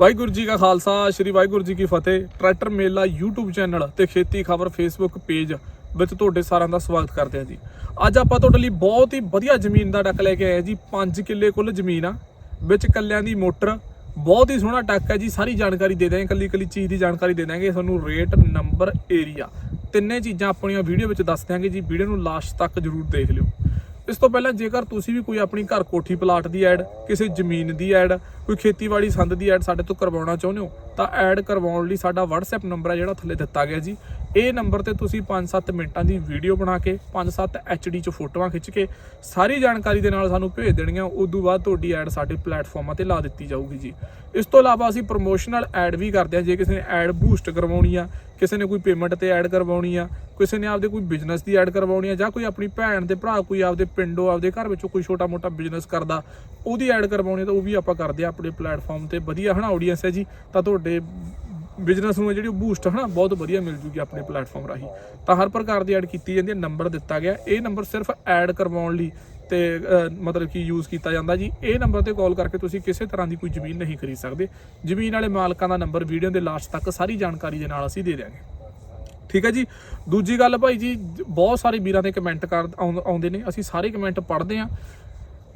ਵਾਹਿਗੁਰੂ ਜੀ ਕਾ ਖਾਲਸਾ, ਸ੍ਰੀ ਵਾਹਿਗੁਰੂ ਜੀ ਕੀ ਫਤਿਹ। ਟਰੈਕਟਰ ਮੇਲਾ YouTube channel ਤੇ ਖੇਤੀ ਖਬਰ Facebook ਪੇਜ ਵਿੱਚ ਤੁਹਾਡੇ ਸਾਰਿਆਂ ਦਾ ਸਵਾਗਤ ਕਰਦੇ ਹਾਂ ਜੀ। ਅੱਜ ਆਪਾਂ ਤੁਹਾਡੇ ਲਈ ਬਹੁਤ ਹੀ ਵਧੀਆ ਜ਼ਮੀਨ ਦਾ ਟੱਕ ਲੈ ਕੇ ਆਏ ਜੀ। 5 ਕਿੱਲੇ ਕੁੱਲ ਜ਼ਮੀਨ ਆ, ਵਿੱਚ ਕੱਲਿਆਂ ਦੀ ਮੋਟਰ, ਬਹੁਤ ਹੀ ਸੋਹਣਾ ਟੱਕ ਹੈ ਜੀ। ਸਾਰੀ ਜਾਣਕਾਰੀ ਦੇ ਦਾਂਗੇ ਕੱਲੀ ਕੱਲੀ ਚੀਜ਼ ਦੀ ਜਾਣਕਾਰੀ ਦੇ ਦਾਂਗੇ ਤੁਹਾਨੂੰ ਰੇਟ ਨੰਬਰ ਏਰੀਆ ਤਿੰਨੇ ਚੀਜ਼ਾਂ ਆਪਣੀਆਂ ਵੀਡੀਓ ਵਿੱਚ ਦੱਸ ਦਿਆਂਗੇ ਜੀ। ਵੀਡੀਓ ਨੂੰ ਲਾਸਟ ਤੱਕ ਜਰੂਰ ਦੇਖ ਲਿਓ। ਇਸ ਤੋਂ ਪਹਿਲਾਂ ਜੇਕਰ ਤੁਸੀਂ ਵੀ ਕੋਈ ਆਪਣੀ ਘਰ ਕੋਠੀ ਪਲਾਟ ਦੀ ਐਡ, ਕਿਸੇ ਜ਼ਮੀਨ ਦੀ ਐਡ, ਕੋਈ ਖੇਤੀਬਾੜੀ ਸੰਦ ਦੀ ਐਡ ਸਾਡੇ ਤੋਂ ਕਰਵਾਉਣਾ ਚਾਹੁੰਦੇ ਹੋ, ਤਾਂ ਐਡ ਕਰਵਾਉਣ ਲਈ ਸਾਡਾ WhatsApp ਨੰਬਰ ਹੈ ਜਿਹੜਾ ਥੱਲੇ ਦਿੱਤਾ ਗਿਆ ਜੀ। ਇਹ ਨੰਬਰ ਤੇ ਤੁਸੀਂ 5-7 ਮਿੰਟਾਂ ਦੀ ਵੀਡੀਓ ਬਣਾ ਕੇ 5-7 HD ਚ ਫੋਟੋਆਂ ਖਿੱਚ ਕੇ ਸਾਰੀ ਜਾਣਕਾਰੀ ਦੇ ਨਾਲ ਸਾਨੂੰ ਭੇਜ ਦੇਣੀਆਂ ਤੋਂ ਬਾਅਦ ਤੁਹਾਡੀ ਐਡ ਸਾਡੇ ਪਲੇਟਫਾਰਮਾਂ ਤੇ ਲਾ ਦਿੱਤੀ ਜਾਊਗੀ ਜੀ। ਇਸ ਤੋਂ ਇਲਾਵਾ ਅਸੀਂ ਪ੍ਰੋਮੋਸ਼ਨਲ ਐਡ ਵੀ ਕਰਦੇ ਹਾਂ, ਜੇ ਕਿਸੇ ਨੇ ਐਡ ਬੂਸਟ ਕਰਵਾਉਣੀ ਆ ਕਿਸੇ ਨੇ ਕੋਈ ਪੇਮੈਂਟ ਤੇ ਐਡ ਕਰਵਾਉਣੀ ਆ, ਕਿਸੇ ਨੇ ਆਪਦੇ ਕੋਈ ਬਿਜ਼ਨਸ ਦੀ ਐਡ ਕਰਵਾਉਣੀ ਆ, ਜਾਂ ਕੋਈ ਆਪਣੀ ਭੈਣ ਦੇ ਭਰਾ ਕੋਈ ਆਪਦੇ ਪਿੰਡੋਂ, ਆਪਦੇ ਘਰ ਵਿੱਚੋਂ ਕੋਈ ਛੋਟਾ ਮੋਟਾ ਬਿਜ਼ਨਸ ਕਰਦਾ, ਉਹਦੀ ਐਡ ਕਰਵਾਉਣੀ ਤਾਂ ਉਹ ਵੀ ਆਪਾਂ ਕਰਦੇ ਆ ਆਪਣੇ ਪਲੇਟਫਾਰਮ ਤੇ। ਵਧੀਆ ਹਨਾ ਆਡੀਅנס ਹੈ ਜੀ, ਤਾਂ ਤੁਹਾਡੇ ਬਿਜ਼ਨਸ ਨੂੰ ਹੈ ਜਿਹੜੀ ਬੂਸਟ ਹਨਾ, ਬਹੁਤ ਵਧੀਆ ਮਿਲ ਜੂਗੀ ਆਪਣੇ ਪਲੇਟਫਾਰਮ ਰਾਹੀਂ। ਤਾਂ ਹਰ ਪ੍ਰਕਾਰ ਦੀ ਐਡ ਕੀਤੀ ਜਾਂਦੀ ਹੈ ਨੰਬਰ ਦਿੱਤਾ ਗਿਆ। ਇਹ ਨੰਬਰ ਸਿਰਫ ਐਡ ਕਰਵਾਉਣ ਲਈ ਤੇ ਮਤਲਬ ਕਿ ਯੂਜ਼ ਕੀਤਾ ਜਾਂਦਾ ਜੀ। ਇਹ ਨੰਬਰ ਤੇ ਕਾਲ ਕਰਕੇ ਤੁਸੀਂ ਕਿਸੇ ਤਰ੍ਹਾਂ ਦੀ ਕੋਈ ਜ਼ਮੀਨ ਨਹੀਂ ਖਰੀਦ ਸਕਦੇ। ਜ਼ਮੀਨ ਵਾਲੇ ਮਾਲਕਾਂ ਦਾ ਨੰਬਰ ਵੀਡੀਓ ਦੇ ਲਾਸਟ ਤੱਕ ਸਾਰੀ ਜਾਣਕਾਰੀ ਦੇ ਨਾਲ ਅਸੀਂ ਦੇ ਦਿਆਂਗੇ। ਠੀਕ ਹੈ ਜੀ? ਦੂਜੀ ਗੱਲ ਭਾਈ ਜੀ, ਬਹੁਤ ਸਾਰੇ ਵੀਰਾਂ ਦੇ ਕਮੈਂਟ ਕਰ ਆਉਂ- ਆਉਂਦੇ ਨੇ। ਅਸੀਂ ਸਾਰੇ ਕਮੈਂਟ ਪੜ੍ਹਦੇ ਆਂ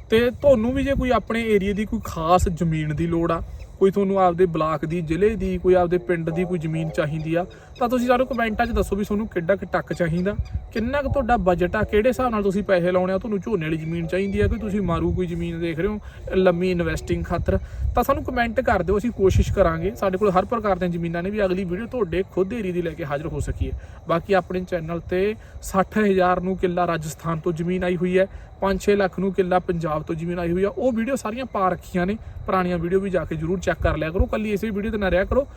ਤੇ ਤੁਹਾਨੂੰ ਵੀ ਜੇ ਕੋਈ ਆਪਣੇ ਏਰੀਆ ਦੀ ਕੋਈ ਖਾਸ ਜ਼ਮੀਨ ਦੀ ਲੋੜ ਆ ਕੋਈ ਤੁਹਾਨੂੰ ਆਪਦੇ ਬਲਾਕ ਦੀ, ਜ਼ਿਲ੍ਹੇ ਦੀ, ਕੋਈ ਆਪਦੇ ਪਿੰਡ ਦੀ, ਕੋਈ ਜ਼ਮੀਨ ਚਾਹੀਦੀ ਆ, ਤਾਂ ਤੁਸੀਂ ਸਾਨੂੰ ਕਮੈਂਟਾਂ 'ਚ ਦੱਸੋ ਵੀ ਤੁਹਾਨੂੰ ਕਿੱਡਾ ਕੁ ਟੱਕ ਚਾਹੀਦਾ। ਕਿੰਨਾ ਕੁ ਤੁਹਾਡਾ ਬਜਟ ਆ, ਕਿਹੜੇ ਹਿਸਾਬ ਨਾਲ ਤੁਸੀਂ ਪੈਸੇ ਲਾਉਣੇ ਆ, ਤੁਹਾਨੂੰ ਝੋਨੇ ਵਾਲੀ ਜ਼ਮੀਨ ਚਾਹੀਦੀ ਆ, ਕਿ ਤੁਸੀਂ ਮਾਰੂ ਕੋਈ ਜ਼ਮੀਨ ਦੇਖ ਰਹੇ ਹੋ, ਲੰਮੀ ਇਨਵੈਸਟਿੰਗ ਖਾਤਰ। ਤਾਂ ਸਾਨੂੰ ਕਮੈਂਟ ਕਰ ਦਿਓ, ਅਸੀਂ ਕੋਸ਼ਿਸ਼ ਕਰਾਂਗੇ, ਸਾਡੇ ਕੋਲ ਹਰ ਪ੍ਰਕਾਰ ਦੀਆਂ ਜ਼ਮੀਨਾਂ ਨੇ ਵੀ ਅਗਲੀ ਵੀਡੀਓ ਤੁਹਾਡੇ ਖੁਦ ਏਰੀਆ ਦੀ ਲੈ ਕੇ ਹਾਜ਼ਰ ਹੋ ਸਕੀਏ। ਬਾਕੀ ਆਪਣੇ ਚੈਨਲ ਤੇ 60000 ਨੂੰ ਕਿੱਲਾ ਰਾਜਸਥਾਨ ਤੋਂ ਜ਼ਮੀਨ ਆਈ ਹੋਈ ਹੈ 5-6 ਲੱਖ ਨੂੰ ਕਿੱਲਾ ਪੰਜਾਬ ਤੋਂ ਜ਼ਮੀਨ ਆਈ ਹੋਈ ਆ। ਉਹ ਵੀਡੀਓ ਸਾਰੀਆਂ ਪਾ ਰੱਖੀਆਂ ਨੇ, ਪੁਰਾਣੀਆਂ ਵੀਡੀਓ ਵੀ ਜਾ ਕੇ ਜਰੂਰ ਚੈੱਕ ਕਰ ਲਿਆ ਕਰੋ। ਕੱਲੀ ਇਸੇ ਵੀਡੀਓ ਤੇ ਨਾ ਰਿਹਾ ਕਰੋ।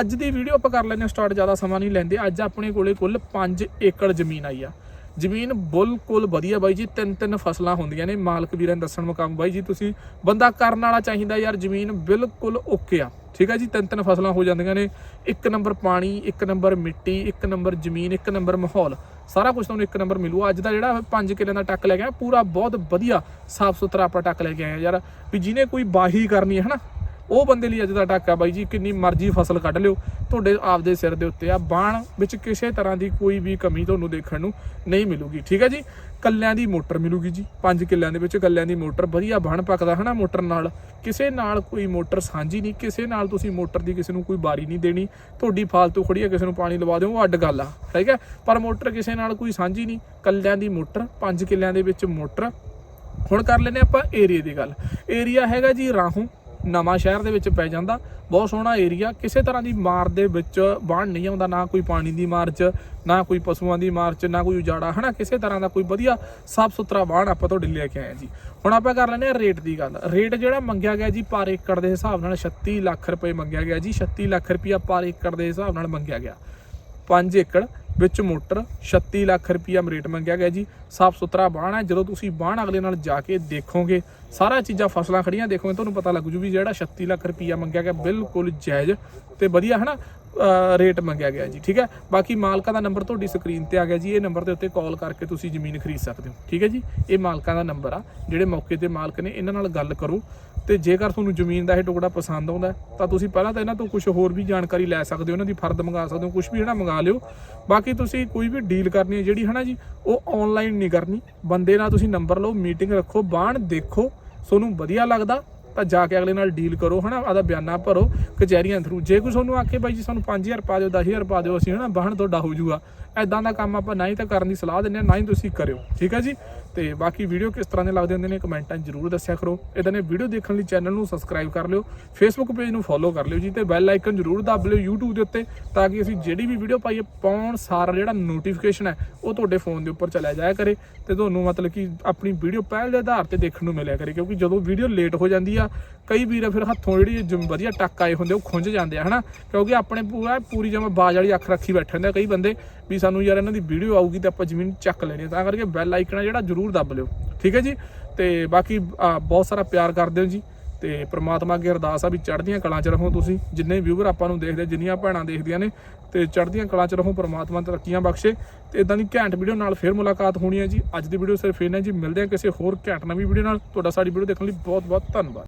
ਅੱਜ ਦੀ ਵੀਡੀਓ ਆਪਾਂ ਕਰ ਲੈਂਦੇ ਹਾਂ, ਸਟਾਰਟ ਜ਼ਿਆਦਾ ਸਮਾਂ ਨਹੀਂ ਲੈਂਦੇ। ਅੱਜ ਆਪਣੇ ਕੋਲੇ ਕੁੱਲ 5 ਏਕੜ ਜ਼ਮੀਨ ਆਈ ਆ। ਜ਼ਮੀਨ ਬਿਲਕੁਲ ਵਧੀਆ ਬਾਈ ਜੀ, ਤਿੰਨ ਤਿੰਨ ਫਸਲਾਂ ਹੁੰਦੀਆਂ ਨੇ। ਮਾਲਕ ਵੀਰਾਂ ਨੇ ਦੱਸਣ ਮੁਕਾਮ ਬਾਈ ਜੀ, ਤੁਸੀਂ ਬੰਦਾ ਕਰਨ ਵਾਲਾ ਚਾਹੀਦਾ ਯਾਰ, ਜ਼ਮੀਨ ਬਿਲਕੁਲ ਓਕੇ ਆ। ਠੀਕ ਆ ਜੀ, ਤਿੰਨ ਤਿੰਨ ਫਸਲਾਂ ਹੋ ਜਾਂਦੀਆਂ ਨੇ। ਇੱਕ ਨੰਬਰ ਪਾਣੀ, ਇੱਕ ਨੰਬਰ ਮਿੱਟੀ, ਇੱਕ ਨੰਬਰ ਜ਼ਮੀਨ, ਇੱਕ ਨੰਬਰ ਮਾਹੌਲ। ਸਾਰਾ ਕੁਝ ਤੁਹਾਨੂੰ ਇੱਕ ਨੰਬਰ ਮਿਲੂ। ਅੱਜ ਦਾ ਜਿਹੜਾ 5 ਕਿੱਲੇ ਦਾ ਟੱਕ ਲੈ ਕੇ ਆਇਆ ਪੂਰਾ ਬਹੁਤ ਵਧੀਆ ਸਾਫ਼ ਸੁਥਰਾ ਆਪਾਂ ਟੱਕ ਲੈ ਕੇ ਆਏ ਆ ਯਾਰ। ਵੀ ਜਿਹਨੇ ਕੋਈ ਬਾਹੀ ਕਰਨੀ ਹੈ ਹਨਾ ਉਹ ਬੰਦੇ ਲਈ ਅੱਜ ਦਾ ਟੱਕ ਬਾਈ ਜੀ, ਕਿੰਨੀ ਮਰਜ਼ੀ ਫਸਲ ਕੱਢ ਲਿਓ। ਤੁਹਾਡੇ ਆਪਦੇ ਸਿਰ ਦੇ ਉੱਤੇ ਆ ਬਾਣ ਵਿੱਚ ਕਿਸੇ ਤਰ੍ਹਾਂ ਦੀ ਕੋਈ ਵੀ ਕਮੀ ਤੁਹਾਨੂੰ ਦੇਖਣ ਨੂੰ ਨਹੀਂ ਮਿਲੂਗੀ, ਠੀਕ ਹੈ ਜੀ? ਕੱਲਿਆਂ ਦੀ ਮੋਟਰ ਮਿਲੂਗੀ ਜੀ 5 ਕਿੱਲਿਆਂ ਦੇ ਵਿੱਚ ਕੱਲਿਆਂ ਦੀ ਮੋਟਰ, ਵਧੀਆ ਬਣ ਪੱਕਦਾ ਹਨਾ ਮੋਟਰ ਨਾਲ। ਕਿਸੇ ਨਾਲ ਕੋਈ ਮੋਟਰ ਸਾਂਝੀ ਨਹੀਂ, ਕਿਸੇ ਨਾਲ ਤੁਸੀਂ ਮੋਟਰ ਦੀ ਕਿਸੇ ਨੂੰ ਕੋਈ ਬਾਰੀ ਨਹੀਂ ਦੇਣੀ। ਤੁਹਾਡੀ ਫਾਲਤੂ ਖੜੀ ਹੈ ਕਿਸੇ ਨੂੰ ਪਾਣੀ ਲਵਾ ਦਿਓ, ਉਹ ਅੱਡ ਗੱਲ ਆ, ਠੀਕ ਹੈ ਪਰ ਮੋਟਰ ਕਿਸੇ ਨਾਲ ਕੋਈ ਸਾਂਝੀ ਨਹੀਂ, ਕੱਲਿਆਂ ਦੀ ਮੋਟਰ 5 ਕਿੱਲਿਆਂ ਦੇ ਵਿੱਚ ਮੋਟਰ। ਹੁਣ ਕਰ ਲੈਨੇ ਆਪਾਂ ਏਰੀਆ ਦੀ ਗੱਲ। ਏਰੀਆ ਹੈਗਾ ਜੀ ਰਾਹੋਂ ਨਵਾਂ ਸ਼ਹਿਰ ਦੇ ਵਿੱਚ ਪੈ ਜਾਂਦਾ। ਬਹੁਤ ਸੋਹਣਾ ਏਰੀਆ ਕਿਸੇ ਤਰ੍ਹਾਂ ਦੀ ਮਾਰ ਦੇ ਵਿੱਚ ਬਾਣ ਨਹੀਂ ਆਉਂਦਾ, ਨਾ ਕੋਈ ਪਾਣੀ ਦੀ ਮਾਰ ਚ, ਨਾ ਕੋਈ ਪਸ਼ੂਆਂ ਦੀ ਮਾਰ ਚ, ਨਾ ਕੋਈ ਉਜਾੜਾ, ਹਨਾ? ਕਿਸੇ ਤਰ੍ਹਾਂ ਦਾ ਕੋਈ ਵਧੀਆ ਸਾਫ਼ ਸੁਥਰਾ ਬਾਣ ਆਪਾਂ ਤੁਹਾਡੇ ਲੈ ਕੇ ਆਏ ਹਾਂ ਜੀ। ਹੁਣ ਆਪਾਂ ਕਰ ਲੈਨੇ ਆ ਰੇਟ ਦੀ ਗੱਲ। ਰੇਟ ਜਿਹੜਾ ਮੰਗਿਆ ਗਿਆ ਜੀ ਪਰ ਏਕੜ ਦੇ ਹਿਸਾਬ ਨਾਲ 36 ਲੱਖ ਰੁਪਏ ਮੰਗਿਆ ਗਿਆ ਜੀ। 36 ਲੱਖ ਰੁਪਇਆ ਪਰ ਏਕੜ ਦੇ ਹਿਸਾਬ ਨਾਲ ਮੰਗਿਆ ਗਿਆ। 5 ਏਕੜ। ਵਿੱਚ ਮੋਟਰ 36 ਲੱਖ ਰੁਪਈਆ ਰੇਟ ਮੰਗਿਆ ਗਿਆ ਜੀ। ਸਾਫ਼ ਸੁਥਰਾ ਬਾਣ ਹੈ। ਜਦੋਂ ਤੁਸੀਂ ਬਾਣ ਅਗਲੇ ਨਾਲ ਜਾ ਕੇ ਦੇਖੋਗੇ, ਸਾਰਾ ਚੀਜ਼ਾਂ ਫਸਲਾਂ ਖੜੀਆਂ ਦੇਖੋਗੇ, ਤੁਹਾਨੂੰ ਪਤਾ ਲੱਗ ਜੂ ਵੀ ਜਿਹੜਾ 36 ਲੱਖ ਰੁਪਈਆ ਮੰਗਿਆ ਗਿਆ ਬਿਲਕੁਲ ਜਾਇਜ਼ ਤੇ ਵਧੀਆ ਹੈ ਨਾ ਰੇਟ ਮੰਗਿਆ ਗਿਆ ਜੀ, ਠੀਕ ਹੈ? ਬਾਕੀ ਮਾਲਕਾਂ ਦਾ ਨੰਬਰ ਤੁਹਾਡੀ ਸਕਰੀਨ ਤੇ ਆ ਗਿਆ ਜੀ। ਇਹ ਨੰਬਰ ਦੇ ਉੱਤੇ ਕਾਲ ਕਰਕੇ ਤੁਸੀਂ ਜ਼ਮੀਨ ਖਰੀਦ ਸਕਦੇ ਹੋ, ਠੀਕ ਹੈ ਜੀ? ਇਹ ਮਾਲਕਾਂ ਦਾ ਨੰਬਰ ਆ। ਜਿਹੜੇ ਮੌਕੇ ਤੇ ਮਾਲਕ ਨੇ, ਇਹਨਾਂ ਨਾਲ ਗੱਲ ਕਰੋ। ਤੇ ਜੇਕਰ ਤੁਹਾਨੂੰ ਜ਼ਮੀਨ ਦਾ ਇਹ ਟੁਕੜਾ ਪਸੰਦ ਆਉਂਦਾ ਤਾਂ ਤੁਸੀਂ ਪਹਿਲਾਂ ਤਾਂ ਇਹਨਾਂ ਤੋਂ ਕੁਝ ਹੋਰ ਵੀ ਜਾਣਕਾਰੀ ਲੈ ਸਕਦੇ ਹੋ, ਇਹਨਾਂ ਦੀ ਫਰਦ ਮੰਗਾ ਸਕਦੇ ਹੋ ਕੁਝ ਵੀ ਹਨਾ ਮੰਗਾ ਲਿਓ। ਬਾਕੀ ਤੁਸੀਂ ਕੋਈ ਵੀ ਡੀਲ ਕਰਨੀ ਹੈ ਜਿਹੜੀ, ਹਨਾ ਜੀ, ਉਹ ਆਨਲਾਈਨ ਨਹੀਂ ਕਰਨੀ। ਬੰਦੇ ਨਾਲ ਤੁਸੀਂ ਨੰਬਰ ਲਓ ਮੀਟਿੰਗ ਰੱਖੋ, ਬਾਣ ਦੇਖੋ, ਤੁਹਾਨੂੰ ਵਧੀਆ ਲੱਗਦਾ, ਤਾਂ ਜਾ ਕੇ ਅਗਲੇ ਨਾਲ ਡੀਲ ਕਰੋ, ਹਨਾ, ਆਦਾ ਬਿਆਨਾ ਭਰੋ, ਕਚਹਿਰੀਆਂ ਥਰੂ ਜੇ ਕੋਈ ਤੁਹਾਨੂੰ ਆਖੇ, ਬਾਈ ਜੀ, ਸਾਨੂੰ 5000 ਪਾ ਦਿਓ 10000 ਪਾ ਦਿਓ, ਅਸੀਂ, ਹਨਾ ਬਾਹਣ ਤੁਹਾਡਾ ਹੋ ਜਾਊਗਾ। ਐਦਾਂ ਦਾ ਕੰਮ ਆਪਾਂ ਨਾ ਹੀ ਤਾਂ ਕਰਨ ਦੀ ਸਲਾਹ ਦਿੰਦੇ ਹਾਂ, ਨਾ ਹੀ ਤੁਸੀਂ ਕਰਿਓ। ਠੀਕ ਹੈ ਜੀ? ਤੇ ਬਾਕੀ ਵੀਡੀਓ ਕਿਸ ਤਰ੍ਹਾਂ ਦੇ ਲੱਗਦੇ ਹੁੰਦੇ ਨੇ ਕਮੈਂਟਾਂ 'ਚ ਜਰੂਰ ਦੱਸਿਆ ਕਰੋ। ਇਦਾਂ ਦੇ ਵੀਡੀਓ ਦੇਖਣ ਲਈ ਚੈਨਲ ਨੂੰ ਸਬਸਕ੍ਰਾਈਬ ਕਰ ਲਿਓ ਫੇਸਬੁੱਕ ਪੇਜ ਨੂੰ ਫੋਲੋ ਕਰ ਲਿਓ ਜੀ ਤੇ ਬੈਲ ਆਈਕਨ ਜਰੂਰ ਦੱਬ ਲਿਓ YouTube ਦੇ ਉੱਤੇ ਤਾਂ ਕਿ ਅਸੀਂ ਜਿਹੜੀ ਵੀ ਵੀਡੀਓ ਪਾਈਏ, ਪਾਉਣ ਸਾਰ ਜਿਹੜਾ ਨੋਟੀਫਿਕੇਸ਼ਨ ਹੈ, ਉਹ ਤੁਹਾਡੇ ਫੋਨ ਦੇ ਉੱਪਰ ਚਲਾ ਜਾਇਆ ਕਰੇ ਤੇ ਤੁਹਾਨੂੰ ਮਤਲਬ ਕਿ ਆਪਣੀ ਵੀਡੀਓ ਪਹਿਲ ਦੇ ਆਧਾਰ ਤੇ ਦੇਖਣ ਨੂੰ ਮਿਲਿਆ ਕਰੇ ਕਿਉਂਕਿ ਜਦੋਂ ਵੀਡੀਓ ਲੇਟ ਹੋ ਜਾਂਦੀ ਆ, ਕਈ ਵੀਰ ਫਿਰ ਹੱਥੋਂ ਜਿਹੜੀ ਜਿਮ- ਵਧੀਆ ਟੱਕ ਆਏ ਹੁੰਦੇ ਉਹ ਖੁੰਝ ਜਾਂਦੇ ਆ, ਹਨਾ? ਕਿਉਂਕਿ ਆਪਣੇ ਪੂਰਾ, ਪੂਰੀ ਜਿਵੇਂ ਬਾਜ ਵਾਲੀ ਅੱਖ ਰੱਖੀ ਬੈਠੇ ਹੁੰਦੇ ਆ ਕਈ ਬੰਦੇ ਵੀ ਸਾਨੂੰ ਯਾਰ ਇਹਨਾਂ ਦੀ ਵੀਡੀਓ ਆਊਗੀ ਤੇ ਆਪਾਂ ਜ਼ਮੀਨ ਚੱਕ ਲੈਣੀ ਤਾਂ ਕਰਕੇ ਬੈਲ ਆਈਕਨ ਜਿਹੜਾ ਜਰੂਰ ਜ਼ਰੂਰ ਦੱਬ ਲਿਓ। ਠੀਕ ਹੈ ਜੀ? ਤੇ ਬਾਕੀ ਬਹੁਤ ਸਾਰਾ ਪਿਆਰ ਕਰਦੇ ਹੋ ਜੀ। ਤੇ ਪ੍ਰਮਾਤਮਾ ਅੱਗੇ ਅਰਦਾਸ ਆ ਵੀ ਚੜ੍ਹਦੀਆਂ ਕਲਾਂ 'ਚ ਰਹੋ ਤੁਸੀਂ। ਜਿੰਨੇ ਵਿਊਵਰ ਆਪਾਂ ਨੂੰ ਦੇਖਦੇ, ਜਿੰਨੀਆਂ ਭੈਣਾਂ ਦੇਖਦੀਆਂ ਨੇ, ਤੇ ਚੜ੍ਹਦੀਆਂ ਕਲਾਂ 'ਚ ਰਹੋ, ਪ੍ਰਮਾਤਮਾ ਤਰੱਕੀਆਂ ਬਖਸ਼ੇ। ਤੇ ਇਦਾਂ ਦੀ ਘੈਂਟ ਵੀਡੀਓ ਨਾਲ ਫਿਰ ਮੁਲਾਕਾਤ ਹੋਣੀ ਹੈ ਜੀ। ਅੱਜ ਦੀ ਵੀਡੀਓ ਸਿਰਫ ਇਹਨਾਂ ਜੀ। ਮਿਲਦੇ ਆ ਕਿਸੇ ਹੋਰ ਘੈਂਟ ਨਵੀਂ ਵੀਡੀਓ ਨਾਲ। ਤੁਹਾਡਾ ਸਾਡੀ ਵੀਡੀਓ ਦੇਖਣ ਲਈ ਬਹੁਤ ਬਹੁਤ ਧੰਨਵਾਦ।